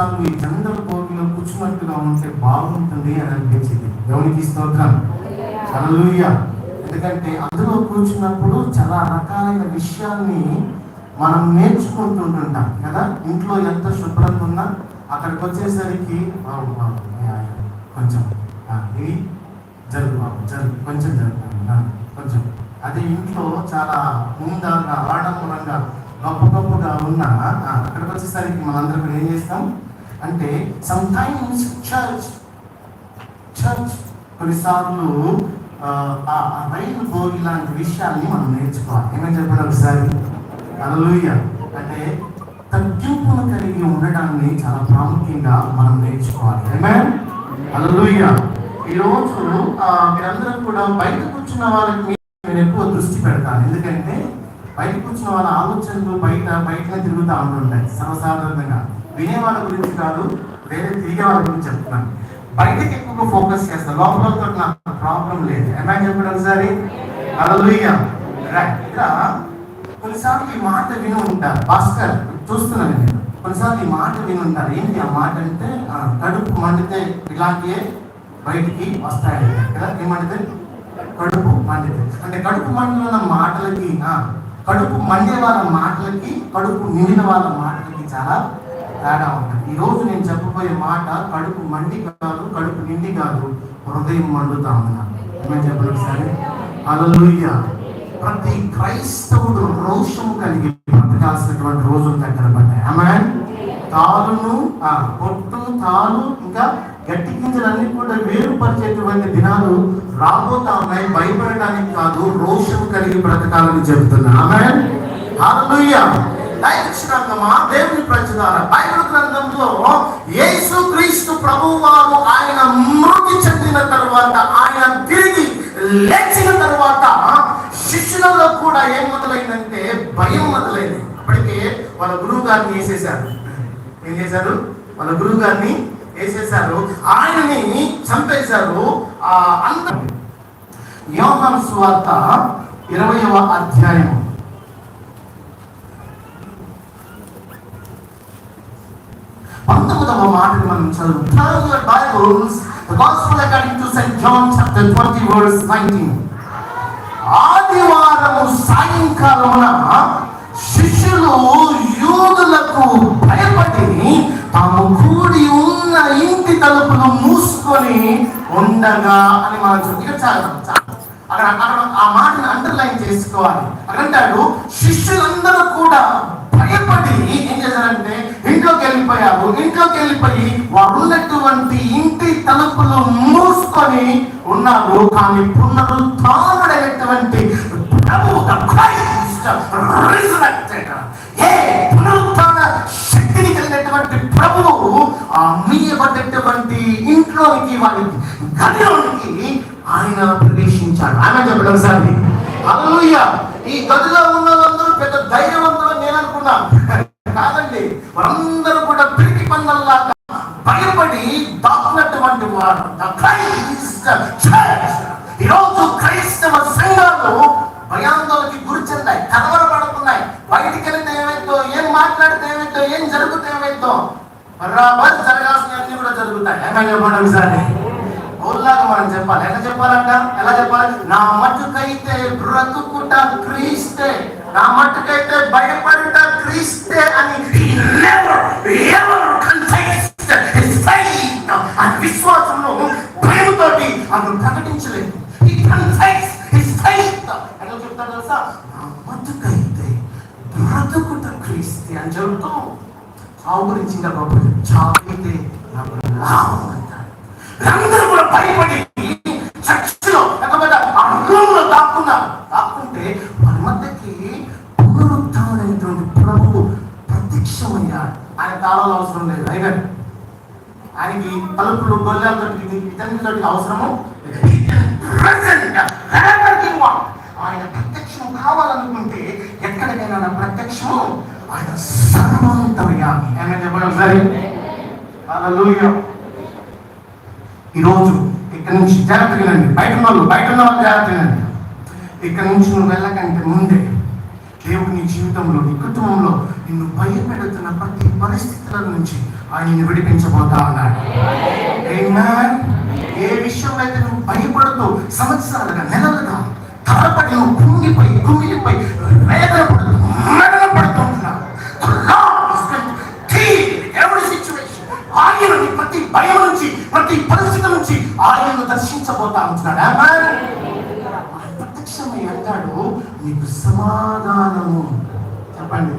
ఈ జనరల్ భోగిలో కూర్చున్నట్టుగా ఉంటే బాగుంటుంది అని అనిపించింది. దేవునికి స్తోత్రం. హల్లెలూయా. ఎందుకంటే అందులో కూర్చున్నప్పుడు చాలా రకాలైన విషయాల్ని మనం నేర్చుకుంటుంటుంటాం కదా? ఇంట్లో ఎంత శుభ్రంగా ఉన్నా అక్కడికి వచ్చేసరికి కొంచెం ఇది జరుగు బాబు, జరుగు కొంచెం జరుగు కొంచెం. అదే ఇంట్లో చాలా ఉందాగా ఆడంబరంగా గొప్ప గొప్పగా ఉన్నా అక్కడికి వచ్చేసరికి మనందరం ఏం చేస్తాం? అంటే సమ్ టైమ్స్ చర్చ్ చర్చ్ కొన్నిసార్లు ఆ, రైలు భోగి లాంటి విషయాల్ని మనం నేర్చుకోవాలి. ఏమని చెప్పండి ఒకసారి? అలలుయ్య అంటే తగ్గింపును కలిగి ఉండడాన్ని చాలా ప్రాముఖ్యంగా మనం నేర్చుకోవాలి. ఏమే అలలుయ్య ఈరోజు ఆ, మీరందరూ కూడా బయట కూర్చున్న వాళ్ళకి నేను ఎక్కువ దృష్టి పెడతాను. ఎందుకంటే బయట కూర్చున్న వాళ్ళ ఆలోచనలు బయట బయటనే తిరుగుతూ ఉంటుంటాయి. సర్వసాధారణంగా. వినే వాళ్ళ గురించి కాదు వేరే తిరిగే వాళ్ళ గురించి చెప్తున్నాను. బయటకి ఎక్కువగా ఫోకస్ చేస్తాను లోపలతో నాకు ప్రాబ్లం లేదు. ఏమైనా చెప్పడం సరే అలలుయ్య రైట్ ఇక్కడ కొన్నిసార్లు ఈ మాట విని ఉంటారు. భాస్కర్ చూస్తున్నాను నేను. కొన్నిసార్లు ఈ మాట విని ఉంటారు. ఏంటి ఆ మాట అంటే కడుపు మండితే ఇలాంటివే బయటికి వస్తాయి. కదా? ఏమంటే కడుపు మండితే. అంటే కడుపు మండిన మాటలకి కడుపు మండే వాళ్ళ మాటలకి కడుపు నిండిన వాళ్ళ మాటలకి చాలా తేడా ఉంటుంది. ఈరోజు నేను చెప్పబోయే మాట కడుపు మండి కాదు కడుపు నిండి కాదు హృదయం మండుతా ఉన్నాను ఏమని చెప్పండి సరే హల్లెలూయా. ప్రతి క్రైస్తవుడు రోషము కలిగి బ్రతకాల్సినటువంటి రోజులు దగ్గర పడ్డాయి. ఆమె తాలును ఆ పొట్టు తాలు ఇంకా గట్టి గింజలన్నీ కూడా వేరుపరిచేటువంటి దినాలు రాబోతా ఉన్నాయి. భయపడడానికి కాదు రోషం కలిగి బ్రతకాలని చెబుతున్నా. ఆమె హల్లెలూయా దైవశ్రంగమా దేవుని ప్రచుదార బైబిల్ గ్రంథంలో యేసు క్రీస్తు ప్రభు వారు ఆయన మృతి చెందిన తర్వాత ఆయన తిరిగి లేచిన తర్వాత శిష్యులలో కూడా ఏం మొదలైందంటే భయం మొదలైంది. అప్పటికే వాళ్ళ గురువు గారిని వేసేశారు. ఏం చేశారు? వాళ్ళ గురువు గారిని వేసేశారు. ఆయనని చంపేశారు. ఆ అంత యోహన్ స్వార్త ఇరవయవ అధ్యాయం పంతొమ్మిదవ మాట మనం చదువు Turn your Bibles, the Gospel according to St. John chapter 20 verse 19. ఆదివారము సాయంకాలమున శిష్యులు యూదులకు భయపడి తాము కూడి ఉన్న ఇంటి తలుపులు మూసుకొని ఉండగా అని మనం చూడ చాలా చాలు అక్కడ అక్కడ ఆ మాటను అండర్లైన్ చేసుకోవాలి అక్కడ అంటాడు శిష్యులందరూ కూడా భయపడి ఏం చేశారంటే ఇంట్లోకి వెళ్ళిపోయారు ఇంట్లోకి వెళ్ళిపోయి వారు ఇంటి తలుపులు మూసుకొని ఉన్నారు కానీ పునరుద్ధానుడైనటువంటి ప్రభు ఏ పునరుత్థాన శక్తిని కలిగినటువంటి ప్రభువు ఆ మీయబడ్డటువంటి ఇంట్లోనికి వారికి గదిలోనికి ఆయన ప్రవేశించాడు ఆయన చెప్పడం సార్ ఈ గదిలో ఉన్న వాళ్ళందరూ పెద్ద ధైర్యం నేను అనుకున్నాను కాదండి వారందరూ కూడా పిరికి పందల్లాగా భయపడి దాక్కున్నటువంటి వాడు. ఈరోజు క్రైస్తవ సంఘాలు భయాందోళనకి గురి చెందాయి కలవరపడుతున్నాయి. బయటికి వెళ్తే ఏమైందో ఏం మాట్లాడితే ఏమైందో ఏం జరిగితే ఏమైందో బరాబర్ జరగాల్సినవన్నీ కూడా జరుగుతాయి. ఏమైనా చెప్పండి సరే ఊర్లాగా మనం చెప్పాలి. ఎలా చెప్పాలంట? ఎలా చెప్పాలి? నా మట్టుకైతే బ్రతుకుట క్రీస్తే నా మట్టుకైతే భయపడుట క్రీస్తే అని విశ్వాసంలో భయముతోటి అతను ప్రకటించలేదు. He confessed his faith. ఎలా చెప్తాడు తెలుసా? నా బ్రతుకుట అని చెబుతూ. చావు గురించి ఇంకా చావు అయితే నాకు లాభం అంటాడు. అందరూ కూడా భయపడి చర్చిలో లేకపోతే ఆ రూమ్లో దాక్కున్నారు. దాక్కుంటే వారి మధ్యకి పునరుద్ధమైనటువంటి ప్రభువు ప్రత్యక్షమయ్యాడు. ఆయన తాళాలు అవసరం లేదు. అయినా ఆయనకి తలుపులు గొల్లెలతో ఇతరులతో అవసరము? ఆయన ప్రత్యక్షం కావాలనుకుంటే ఎక్కడికైనా నా ప్రత్యక్షము ఆయన సర్వంతమయ్యాలి ఆయన చెప్పడం సరే? ఈరోజు ఇక్కడ నుంచి జాగ్రత్త వినండి బయట ఉన్న వాళ్ళు బయట ఉన్న వాళ్ళు జాగ్రత్త వినండి ఇక్కడ నుంచి నువ్వు వెళ్ళకంటే ముందే దేవుడు నీ జీవితంలో నీ కుటుంబంలో నిన్ను భయపెడుతున్న ప్రతి పరిస్థితుల నుంచి ఆయన నిన్ను విడిపించబోతా ఉన్నాడు. ఏ విషయంలో అయితే నువ్వు భయపడుతూ సంవత్సరాలుగా నెలలుగా తలపడి నువ్వు కుంగిపోయి కుమిలిపోయి వేదన పడుతున్నావు మరణ పడుతుంటున్నావు The Lord is going to deal with every situation. ఆయన నీ ప్రతి భయం నుంచి ప్రతి పరిస్థితి నుంచి ఆయనను దర్శించబోతా ఉంటున్నాడు Amen. ఆయన ప్రత్యక్షమై అంటాడు నీకు సమాధానము చెప్పండి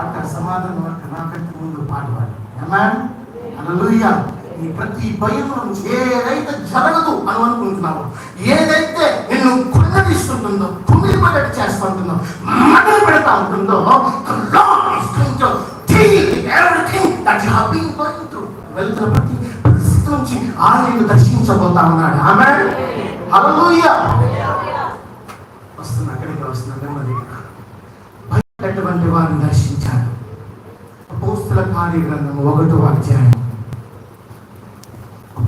అక్కడ సమాధానం అక్కడ నాకంటే ముందు పాట పాడు Amen. Hallelujah. నీ ప్రతి భయం ఏదైతే జరగదు అని అనుకుంటున్నావు ఏదైతే నిన్ను కుళ్ళడిస్తుంటుందో కుమిలిపడటి చేస్తుంటుందో మటలు పెడతా ఉంటుందో వెళ్తున్న ప్రతి పరిస్థితి నుంచి ఆయన దర్శించబోతా ఉన్నాడు. ఆమె వస్తున్నా అక్కడికి వస్తున్నా నెమ్మది భయపెట్టటువంటి వారిని దర్శించాడు. పోస్తుల కార్యగ్రంథం ఒకటో అధ్యాయం.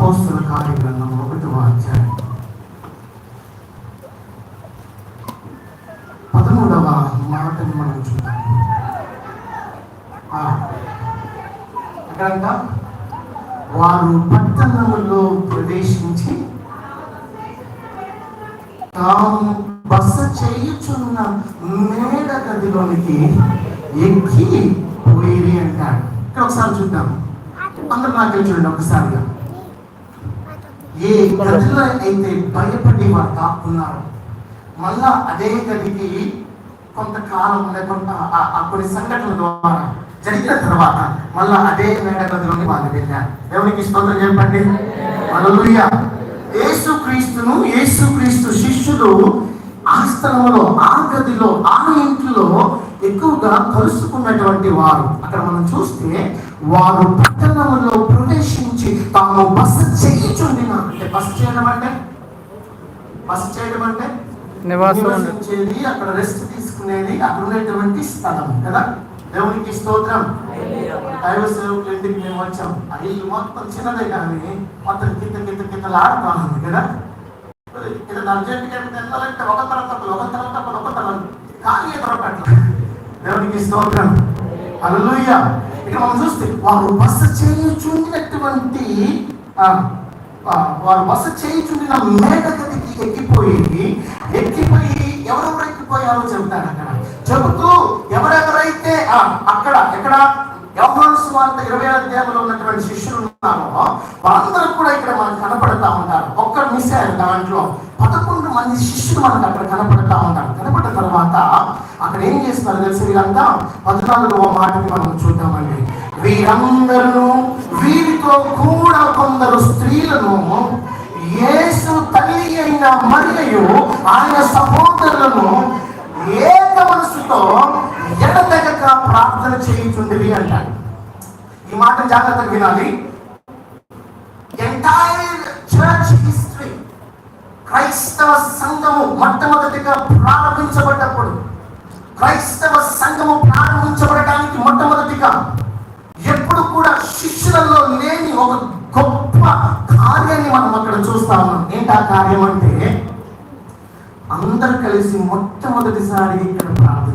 అపోస్తుల కార్యగ్రంథం ఒకటి అధ్యాయం పదమూడవ మాటని మనం చూద్దాం ఆ, వారు పట్టణంలో ప్రవేశించి తాము బస చేయుచున్న మేడ గదిలోనికి ఎక్కి పోయి అంటాడు ఇక్కడ ఒకసారి చూద్దాం అందరు నాకు చూడండి ఒకసారిగా ఏ గదిలో అయితే భయపడి వారు దాక్కున్నారు. మళ్ళా అదే గదికి కొంతకాలం లేకుండా ఆ- కొన్ని సంఘటనల ద్వారా జరిగిన తర్వాత మళ్ళా అదే మేడ గదిలోని వాళ్ళు వెళ్ళారు. దేవునికి స్తోత్రం చెప్పండి. అలలుయ యేసు క్రీస్తును యేసు క్రీస్తు శిష్యులు ఆ స్థలంలో ఆ గదిలో ఆ ఇంట్లో ఎక్కువగా కలుసుకున్నటువంటి వారు. అక్కడ మనం చూస్తే వారు పట్టణంలో ప్రవేశించి తాము బస చేయుచుండిన. అంటే బస చేయడం అంటే? బస చేయడం అంటే? నివాసం నివసించేది అక్కడ రెస్ట్ తీసుకునేది అక్కడ ఉన్నటువంటి స్థలం కదా? దేవునికి స్తోత్రం. దైవ సేవకులు ఇంటికి మేము వచ్చాం? ఇల్లు మొత్తం చిన్నదే కానీ మొత్తం కింద కింద కింద? ఆడుతా ఉంది కదా ఇది అర్జెంట్ వెళ్ళాలంటే ఒక తల తప్పలు ఒక తల తప్పలు ఒక తల కానీ దొరకట్ల దేవునికి స్తోత్రం. హల్లెలూయా. ఇక్కడ మనం చూస్తే వారు బస చేయుచుండినటువంటి ఆ, వారు బస చేయుచుండిన మేడ గదికి ఎక్కిపోయి ఎక్కిపోయి ఎవరెవరు ఎక్కిపోయారో చెబుతారు అక్కడ. చెబుతూ ఎవరెవరైతే ఆ, అక్కడ ఎక్కడ? యోహాను సువార్త ఇరవై అధ్యాయంలో ఉన్నటువంటి శిష్యులు ఉన్నారో. వాళ్ళందరూ కూడా ఇక్కడ మనకు కనపడతా ఉంటారు ఒక్కరు మిస్ అయ్యారు దాంట్లో. పదకొండు మంది శిష్యులు మనకు అక్కడ కనపడతా ఉంటారు కనపడిన తర్వాత అక్కడ ఏం చేస్తారు తెలిసి వీళ్ళంతా? పద్నాలుగవ మాటని మనం చూద్దామండి. వీరందరూ వీరితో కూడా కొందరు స్త్రీలను యేసు తల్లి అయిన మరియు ఆయన సహోదరులను ఏక మనసుతో ఎడ ప్రార్థన చేయుచుండివి అంటాడు. ఈ మాట జాగ్రత్తగా వినాలి. ఎంటైర్ చర్చ్ హిస్టరీ క్రైస్తవ సంఘము మొట్టమొదటిగా ప్రారంభించబడ్డప్పుడు క్రైస్తవ సంఘము ప్రారంభించబడటానికి మొట్టమొదటిగా ఎప్పుడు కూడా శిష్యులలో లేని ఒక గొప్ప కార్యాన్ని మనం అక్కడ చూస్తా ఉన్నాం. ఏంటి ఆ కార్యం అంటే అందరు కలిసి మొట్టమొదటిసారి ఇక్కడ ప్రార్థన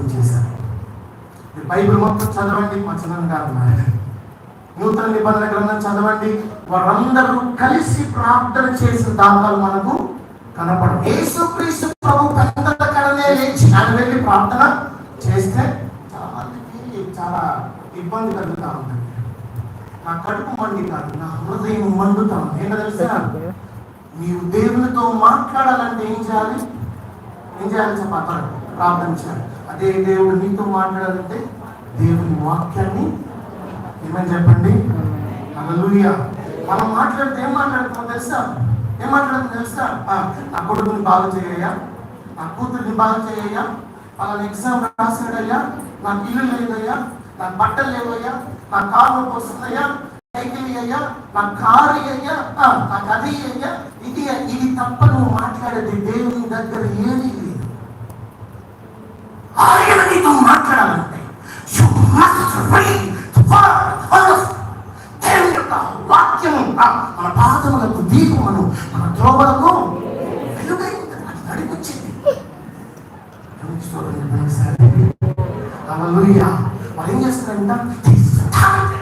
బైబిల్ మొత్తం చదవండి మా చదవని కాదు నూతన నిబంధన గ్రంథం చదవండి. వారందరూ కలిసి ప్రార్థన చేసిన దాఖలు మనకు కనపడదు యేసుక్రీస్తు ప్రభు పెద్దల కడనే లేచి ఆయన వెళ్ళి ప్రార్థన చేస్తే చాలా మందికి చాలా ఇబ్బంది కలుగుతా ఉంటుంది నా కడుపు మండి కాదు నా హృదయం మండుతా ఉంది. ఏంటో తెలుసా? నీవు దేవునితో మాట్లాడాలంటే ఏం చేయాలి? ఏం చేయాలి చెప్పాలి ప్రార్థన చేయాలి. అదే దేవుడు మీతో మాట్లాడాలంటే దేవుని వాక్యాన్ని ఏమని చెప్పండి? హల్లెలూయా. మనం మాట్లాడితే ఏం మాట్లాడుతున్నాం తెలుసా? ఏం మాట్లాడుతున్నాం తెలుసా? ఆ, నా కొడుకుని బాగా చేయయ్యా. నా కూతుర్ని బాగా చేయయ్యా. వాళ్ళ ఎగ్జామ్ రాసాడయ్యా నాకు ఇల్లు లేదయ్యా. నాకు బట్టలు లేవయ్యా. నా కారు వస్తుందయ్యా. సైకిల్ అయ్యా నా కారు అయ్యా నాకు అది అయ్యా ఇది ఇది తప్ప నువ్వు మాట్లాడేది దేవుని దగ్గర ఏది ఏమీ లేదు ఆయన నీతో మాట్లాడాలంటే you must read the word of దేవుని యొక్క వాక్యము ఆ, మన పాదములకు దీపమును మన త్రోవలకు వెలుగైంది అది నడిపించింది దేవునికి స్తోత్రం చెప్పండి ఒకసారి. హల్లెలూయా మరి ఏం చేస్తారంట He started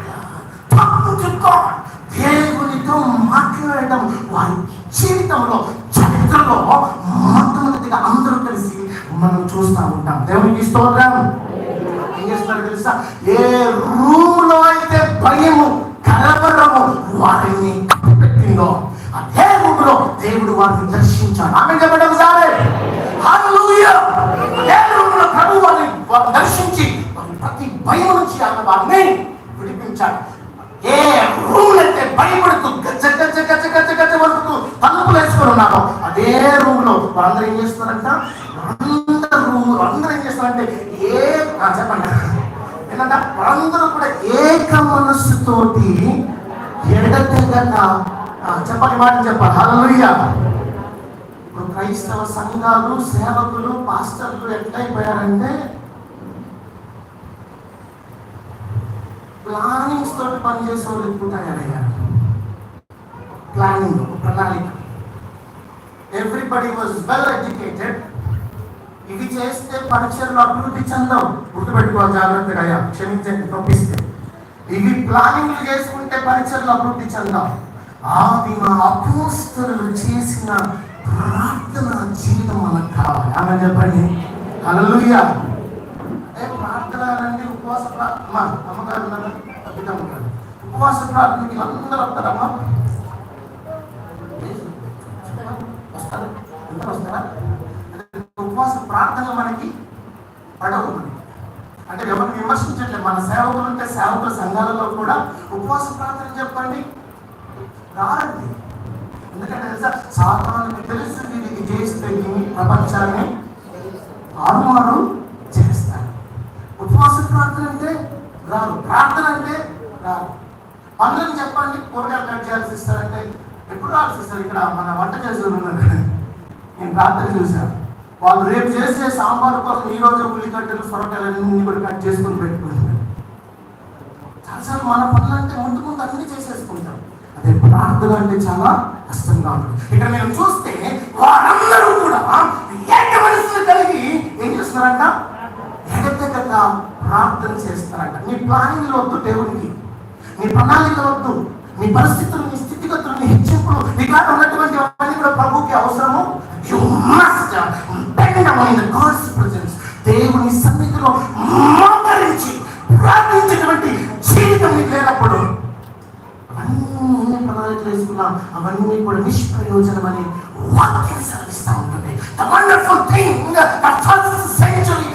talking to God. దేవునితో మాట్లాడడం వారి జీవితంలో చరిత్రలో మొట్టమొదటిగా అందరూ కలిసి మనం చూస్తూ ఉంటాం. దేవునికి స్తోత్రం. ఏం చేస్తున్నారు తెలుసా? ఏ రూమ్లో అయితే భయము కలవరము వారిని పెట్టిందో అదే రూమ్లో దేవుడు వారిని దర్శించాడు. ఆమె చెప్పడం సారే అదే రూమ్లో ప్రభు వారిని దర్శించి ప్రతి భయం నుంచి ఆమె వారిని విడిపించాడు. ఏ రూమ్ అయితే భయపడుతూ గచ్చ గచ్చ గచ్చ గచ్చ గచ్చ వరకు తలుపులు వేసుకుని ఉన్నారో అదే రూమ్లో వారందరూ ఏం చేస్తున్నారంట? అందరూ రూమ్ అందరూ ఏం చేస్తారంటే ఏ చెప్పండి. ఏంటంటే వాళ్ళందరూ కూడా ఏక మనస్సుతోటి ఎడతెగక చెప్పండి మాట చెప్పాలి హల్లెలూయా. ఇప్పుడు క్రైస్తవ సంఘాలు సేవకులు పాస్టర్లు ఎట్లయిపోయారంటే ప్లానింగ్స్ తోటి పనిచేసే వాళ్ళు ఎక్కువ తయారయ్యారు ప్లానింగ్ ప్రణాళిక. ఎవ్రీబడి వాజ్ వెల్ ఎడ్యుకేటెడ్ ఇవి చేస్తే పరీక్షలు అభివృద్ధి చెందవు. గుర్తుపెట్టుకోవాలి జాగ్రత్తగా అయ్యా క్షమించండి పంపిస్తే ఇవి ప్లానింగ్లు చేసుకుంటే పరీక్షలు అభివృద్ధి చెందాం ఆది మా అపోస్తులు చేసిన ప్రార్థన జీవితం మనకు కావాలి. ఆమె చెప్పండి. హల్లెలూయా ఏ ప్రార్థన అండి ఉపవాస ప్రార్థన. అమ్మగారు ఉపవాస ప్రార్థనకి అందరూ వస్తారమ్మా వస్తారా అందరూ వస్తారా ఉపవాస ప్రార్థనలు మనకి పడవు అంటే ఎవరిని విమర్శించట్లేదు. మన సేవకులు ఉంటే సేవకుల సంఘాలలో కూడా ఉపవాస ప్రార్థన చెప్పండి. రారండి. ఎందుకంటే తెలుసా సాతానికి తెలుసు ఇది చేస్తే ప్రపంచాన్ని ఆరుమారు చేస్తారు. ఉపవాస ప్రార్థన అంటే రాదు ప్రార్థన అంటే రాదు పనులను చెప్పండి. కూరగాయలు కట్ చేయాల్సి ఇస్తారంటే ఎప్పుడు రాల్సి ఇస్తారు ఇక్కడ మన వంట చేసే ఉన్నారు నేను రాత్రి చూశాను వాళ్ళు రేపు చేసే సాంబార్ కోసం ఈ రోజు ఉల్లిగడ్డలు సొరకాయలన్నీ కూడా కట్ చేసుకొని పెట్టుకుంటున్నారు. చాలాసార్లు మన పనులు అంటే ముందు ముందు అన్ని చేసేసుకుంటాం. అదే ప్రార్థన అంటే చాలా కష్టంగా ఉంటుంది. ఇక్కడ మీరు చూస్తే వారందరూ కూడా ఏక మనసులు కలిగి ఏం చేస్తున్నారంట? ఎగతెగక ప్రార్థన చేస్తారంట నీ ప్లానింగ్ వద్దు దేవునికి. నీ ప్రణాళిక వద్దు. నీ పరిస్థితులు నీ నీ హెచ్చింపులు నీ కాడ ఉన్నటువంటి అవన్నీ కూడా ప్రభుకి అవసరము. You must bend amount the God's presence దేవుని సన్నిధిలో మోకరించి ప్రార్థించినటువంటి జీవితం నీకు లేనప్పుడు అవన్నీ ప్రణాళికలు వేసుకున్నాం అవన్నీ కూడా నిష్ప్రయోజనం అని వాక్యం సెలవిస్తూ ఉంటుంది. The wonderful thing the first century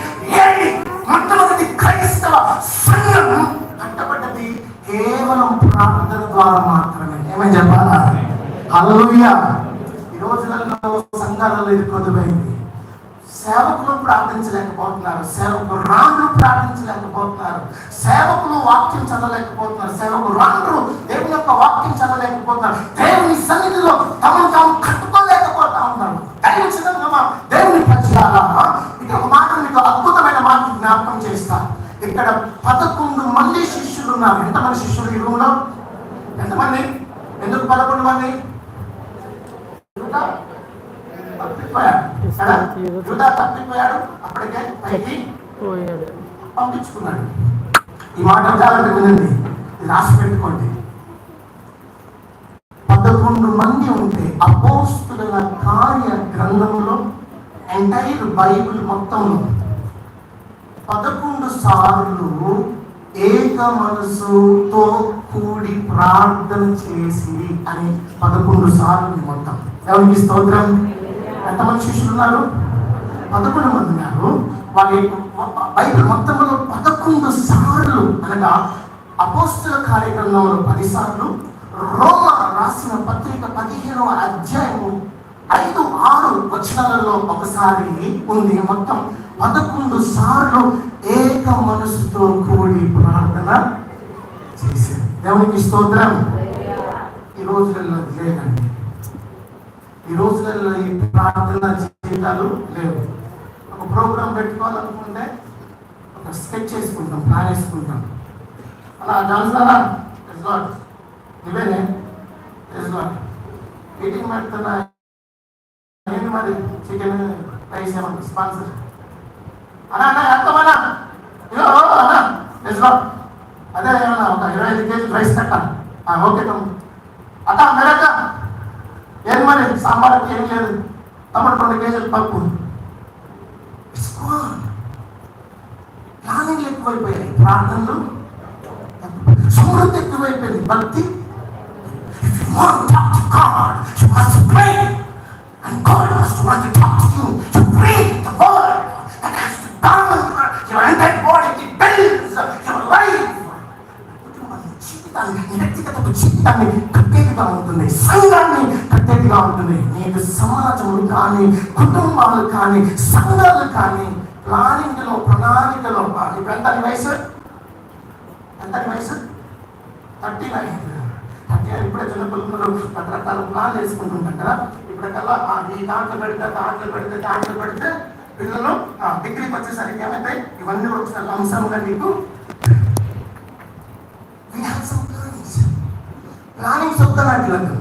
ఏంటి మొట్టమొదటి క్రైస్తవ సంఘం కట్టబడ్డది కేవలం ప్రార్థన ద్వారా మాత్రమే. ఏమని చెప్పాలా? హల్లెలూయా. ఈ రోజులలో సంఘాలలో ఇది కొద్దిపోయింది. సేవకులు ప్రార్థించలేకపోతున్నారు. సేవకులు రాండ్రు ప్రార్థించలేకపోతున్నారు. సేవకులు వాక్యం చదవలేకపోతున్నారు. సేవకులు రాండ్రు దేవుని యొక్క వాక్యం చదవలేకపోతున్నారు. దేవుని సన్నిధిలో తమను తాము కట్టుకోలేకపోతా ఉన్నారు. దైవచితంగా దేవుని ప్రజలారా ఇక్కడ ఒక మాట మీకు అద్భుతమైన మాట జ్ఞాపకం చేస్తా. ఇక్కడ పదకొండు మంది శిష్యులు ఉన్నారు. ఎంతమంది శిష్యులు ఈ రూమ్లో? ఎంతమంది? ఎందుకు పదకొండు మంది? తప్పిపోయాడు అప్పటికే పైకి పంపించుకున్నాడు. ఈ మాట జాగ్రత్త వినండి. రాసి పెట్టుకోండి. పదకొండు మంది ఉంటే అపోస్తుల కార్య గ్రంథంలో ఎంటైర్ బైబిల్ మొత్తంలో పదకొండు సార్లు ఏక మనసుతో కూడి ప్రార్థన చేసి అని పదకొండు సార్లు మొత్తం. ఎవరికి స్తోత్రం? ఎంతమంది శిష్యులు ఉన్నారు? పదకొండు మంది ఉన్నారు. వాళ్ళ బైబిల్ మొత్తంలో పదకొండు సార్లు అనగా అపోస్తుల కార్యక్రమంలో పది సార్లు రోమ రాసిన పత్రిక పదిహేనవ అధ్యాయము ఐదు ఆరు వచనాలలో ఒకసారి ఉంది మొత్తం. పదకొండు సార్లు ఏక మనసుతో కూడి ప్రార్థన చేశారు. దేవునికి స్తోత్రం. ఈ రోజులలో లేదండి. ఈ రోజులలో ఈ ప్రార్థన జీవితాలు లేవు. ఒక ప్రోగ్రాం పెట్టుకోవాలనుకుంటే ఒక స్కెచ్ చేసుకుంటాం ప్లాన్ వేసుకుంటాం. అలా జాన్సారా నువ్వేనే మీటింగ్ పెడుతున్నా ఏంటి మరి? చికెన్ రైస్ ఏమన్నా స్పాన్సర్ అన్నా అన్నా ఎంతమన్నా ఇదో అన్నా నిజమా అదే ఏమన్నా ఒక ఇరవై ఐదు కేజీ రైస్ కట్టాలి ఓకే తమ్ముడు. అట మెరక ఏం మరి? సాంబార్కి ఏం లేదు. తమ్ముడు రెండు కేజీలు పప్పు. ప్లానింగ్ ఎక్కువైపోయాయి. ప్రార్థనలు సమృద్ధి ఎక్కువైపోయింది. భక్తి. God, you must pray. And God must want to talk to you. to pray. the ఒక జీవితాన్ని కట్టేదిగా ఉంటుంది. సంఘాన్ని కట్టేదిగా ఉంటుంది. నీకు సమాజములు కానీ కుటుంబాలు కానీ సంఘాలు కానీ ప్లానింగ్లో ప్రణాళికలో ఇప్పుడు ఎంత వయసు? ఎంత వయసు? Thirty nine. థర్టీ నైన్ ఇప్పుడే చిన్నపిల్లలు రకరకాల ప్లాన్ వేసుకుంటుంటారు కదా. ఇప్పటికల్లా ఆ, ఈ దాంట్లో పెడితే దాంట్లో పెడితే దాంట్లో పెడితే పిల్లలు ఆ, డిగ్రీకి వచ్చేసరికి ఏమైతే ఇవన్నీ ఒకసారి అంశంగా నీకు? ప్లానింగ్స్ వద్దనట్లేదు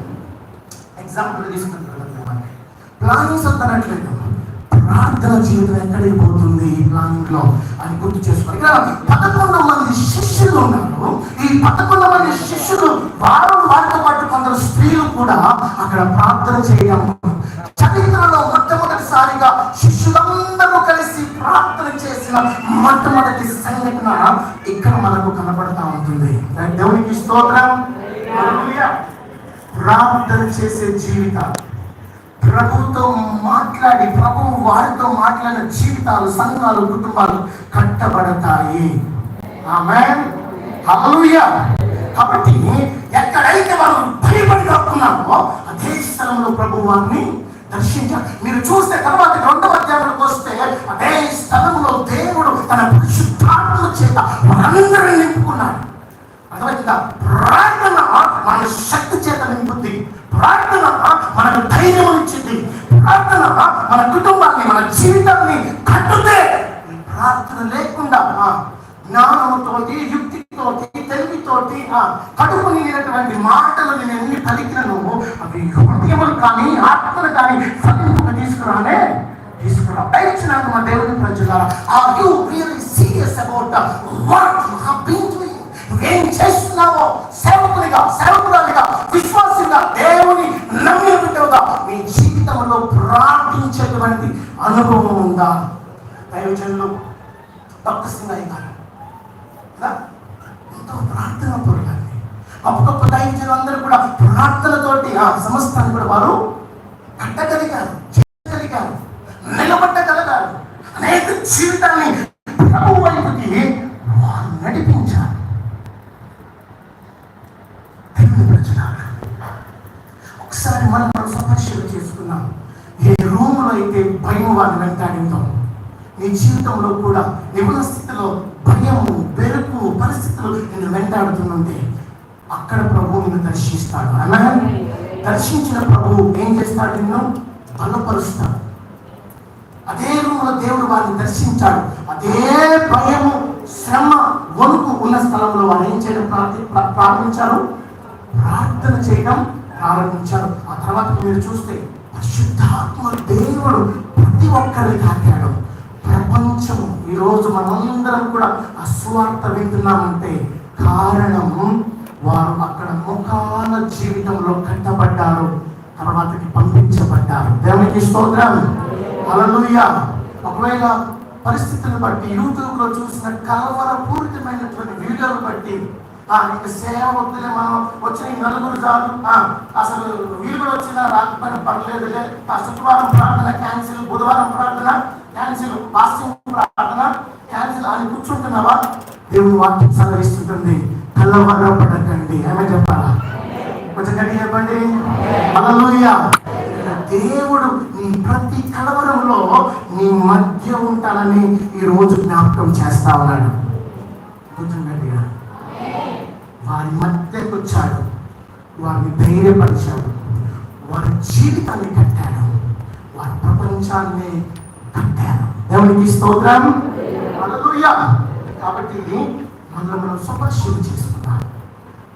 ఎగ్జాంపుల్ తీసుకుంటున్నాను ప్లానింగ్స్ వద్దనట్లేదు ప్రార్థన జీవితం ఎక్కడికి పోతుంది ఈ ప్లానింగ్లో అని గుర్తు చేసుకోవాలి. ఇక్కడ పదకొండు మంది శిష్యులు ఉన్నారు. ఈ పదకొండు మంది శిష్యులు వారం వారితో పాటు కొందరు స్త్రీలు కూడా అక్కడ ప్రార్థన చేయడం చరిత్రలో మొట్టమొదటిసారిగా శిష్యులందరూ కలిసి ప్రార్థన చేసిన మొట్టమొదటి సంఘటన ఇక్కడ మనకు కనబడతా ఉంటుంది. దేవునికి స్తోత్రం. ప్రార్థన చేసే జీవితాలు. ప్రభుతో మాట్లాడి ప్రభు వారితో మాట్లాడిన జీవితాలు సంఘాలు కుటుంబాలు కట్టబడతాయి. ఆమె కాబట్టి ఎక్కడైతే మనం భయపడి కప్పున్నారో అదే స్థలంలో ప్రభు వారిని దర్శించారు. మీరు చూస్తే తర్వాత రెండవ అధ్యాయంలోకి వస్తే అదే స్థలంలో దేవుడు తన పరిశుద్ధాత్మ చేత వారందరినీ నింపుకున్నాడు. అర్థమైందా? ప్రార్థన మన శక్తి చేత నింపుద్ది. ప్రార్థన మనకు ధైర్యం ఇచ్చింది ప్రార్థన మన కుటుంబాన్ని మన జీవితాన్ని కట్టుతే ప్రార్థన లేకుండా జ్ఞానంతోటి యుక్తితోటి తెలివితోటి ఆ, కడుపు నిండినటువంటి మాటలు నేను ఎన్ని పలికినను అవి హృదయములు కానీ ఆత్మలు కానీ ఫలింపుగా తీసుకురానే తీసుకురా. దయచినాక మా దేవుని ప్రజలారా are you really serious about what you have ఏం నువ్వేం చేస్తున్నావో? సేవకునిగా సేవకురాలిగా విశ్వాసంగా దేవుని నమ్మిన బిడ్డగా జీవితంలో ప్రార్థించేటువంటి అనుభవం ఉందా? దైవజనులు భక్త సింగయ్య గారు ఎంతో ప్రార్థన పొరగాలి గొప్ప గొప్ప దైవజనులు అందరూ కూడా ప్రార్థనతోటి ఆ సమస్తాన్ని కూడా వారు కట్టగలిగారు చేయగలిగారు నిలబట్టగలిగారు. అనేక జీవితాన్ని ప్రభు వైపుకి వారు నడిపించారు దేవుని ప్రజలారా, ఒకసారి సమస్యలు చేసుకున్నాం ఏ రూములో అయితే భయం వారిని వెంటాడిందాం నీ జీవితంలో కూడా నిపుణ స్థితిలో భయము బెరుకు పరిస్థితులు నేను వెంటాడుతుందంటే అక్కడ ప్రభు నిన్ను దర్శిస్తాడు. అలా దర్శించిన ప్రభు ఏం చేస్తాడు నిన్ను? బలపరుస్తాడు. అదే రూములో దేవుడు వారిని దర్శించాడు. అదే భయము శ్రమ వణుకు ఉన్న స్థలంలో వారు ఏం చేయడం? ప్రార్థి- ప్రార్థన చేయడం ప్రారంభించారు ఆ తర్వాత మీరు చూస్తే పరిశుద్ధాత్మ దేవుడు ప్రతి ఒక్కరిని తాకాడు ప్రపంచము ఈరోజు మనందరం కూడా అస్వార్థ వింటున్నామంటే కారణం వారు అక్కడ ముఖాల జీవితంలో కట్టబడ్డారు తర్వాతకి పంపించబడ్డారు. దేవునికి స్తోత్రం అలలుయ ఒకవేళ పరిస్థితిని బట్టి యూట్యూబ్లో చూసిన చూసిన కలవరపూరితమైనటువంటి వీడియోలు బట్టి ఆ ఇక సేవ వద్దులే మనం వచ్చిన నలుగురు చాలు. ఆ, అసలు వీళ్ళు కూడా వచ్చినా రాకపోయినా పర్లేదులే ఆ శుక్రవారం ప్రార్థన క్యాన్సిల్ బుధవారం ప్రార్థన క్యాన్సిల్ ప్రార్థన క్యాన్సిల్ అని కూర్చుంటున్నావా? దేవుడు వాక్యం సెలవిస్తుంటుంది. పడకండి. ఏమే చెప్పాలా? కొంచెం గట్టి చెప్పండి. హల్లెలూయా. దేవుడు నీ ప్రతి కలవరంలో నీ మధ్య ఉంటానని ఈ రోజు జ్ఞాపకం చేస్తా ఉన్నాడు కొంచెం గట్టిగా వారి మధ్యకు వచ్చాడు. వారిని ధైర్యపరిచాడు. వారి జీవితాన్ని కట్టాడు. వారి ప్రపంచాన్ని కట్టాడు. దేవునికి స్తోత్రం. హల్లెలూయా. కాబట్టి మనల్ని మనం సుపరిశీలి చేసుకున్నాం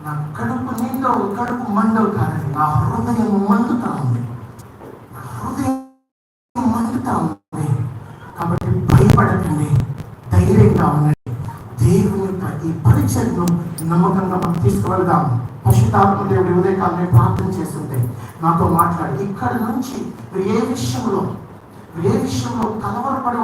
నా కడుపు నిండో కడుపు మండవు కాదని నా హృదయం మండుతా ఉంది. వెళదాం పశుతాత్మ దేవుడి ఉదయకాలమే ప్రార్థన చేస్తుంటే నాతో మాట్లాడి. ఇక్కడ నుంచి ఏ విషయంలో ఏ విషయంలో కలవరపడ